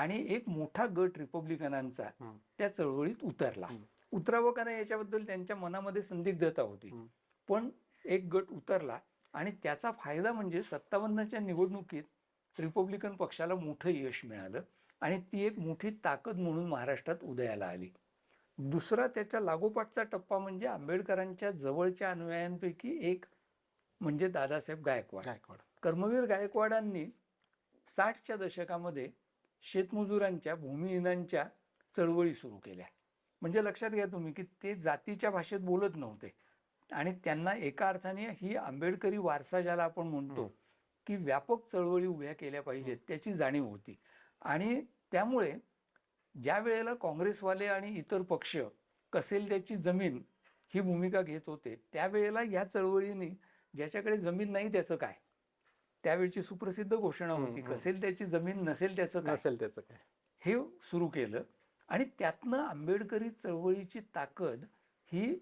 आणि एक मोठा गट रिपब्लिकनांचा त्या चळवळीत उतरला. उतरावं का नाही याच्याबद्दल त्यांच्या मनामध्ये संदिग्धता होती. पण एक गट उतरला आणि त्याचा फायदा म्हणजे सत्तावन्नच्या निवडणुकीत रिपब्लिकन पक्षाला मोठं यश मिळालं आणि ती एक मोठी ताकद म्हणून महाराष्ट्रात उदयाला आली. दुसरा त्याच्या लागोपाठचा टप्पा म्हणजे आंबेडकरांच्या जवळच्या अनुयायांपैकी एक म्हणजे दादासाहेब गायकवाड. गायकवाड. कर्मवीर गायकवाडांनी साठच्या दशकामध्ये शेतमजुरांच्या भूमिहीनांच्या चळवळी सुरू केल्या. म्हणजे लक्षात घ्या तुम्ही की ते जातीच्या भाषेत बोलत नव्हते. आणि त्यांना एका अर्थाने ही आंबेडकरी वारसा ज्याला आपण म्हणतो की व्यापक चळवळी उभ्या केल्या पाहिजेत त्याची जाणीव होती. आणि त्यामुळे ज्या वेळेला काँग्रेसवाले आणि इतर पक्ष कसेल त्याची जमीन ही भूमिका घेत होते त्यावेळेला या चळवळीने ज्याच्याकडे जमीन नाही त्याचं काय? त्यावेळची सुप्रसिद्ध घोषणा होती. कसेल त्याची जमीन नसेल त्याचं नसेल त्याचं काय? हे सुरू केलं. आणि त्यातनं आंबेडकरी चळवळीची ताकद ही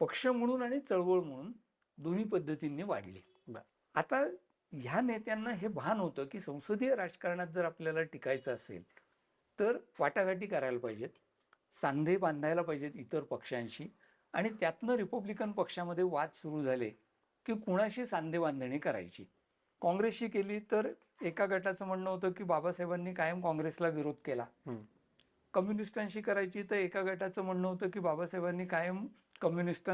पक्ष म्हणून आणि चळवळ म्हणून दोन्ही पद्धतींनी वाढली. आता ह्या नेत्यांना हे भान होतं की संसदीय राजकारणात जर आपल्याला टिकायचं असेल तर वाटाघाटी करायला पाहिजेत सांधे बांधायला पाहिजेत इतर पक्षांशी. आणि त्यातनं रिपब्लिकन पक्षामध्ये वाद सुरू झाले की कुणाशी सांधे बांधणी करायची? काँग्रेसशी केली तर एका गटाचं म्हणणं होतं की बाबासाहेबांनी कायम काँग्रेसला विरोध केला. कम्युनिस्टांशी करायची तर एका गटाचं म्हणणं होतं की बाबासाहेबांनी कायम कम्युनिस्ट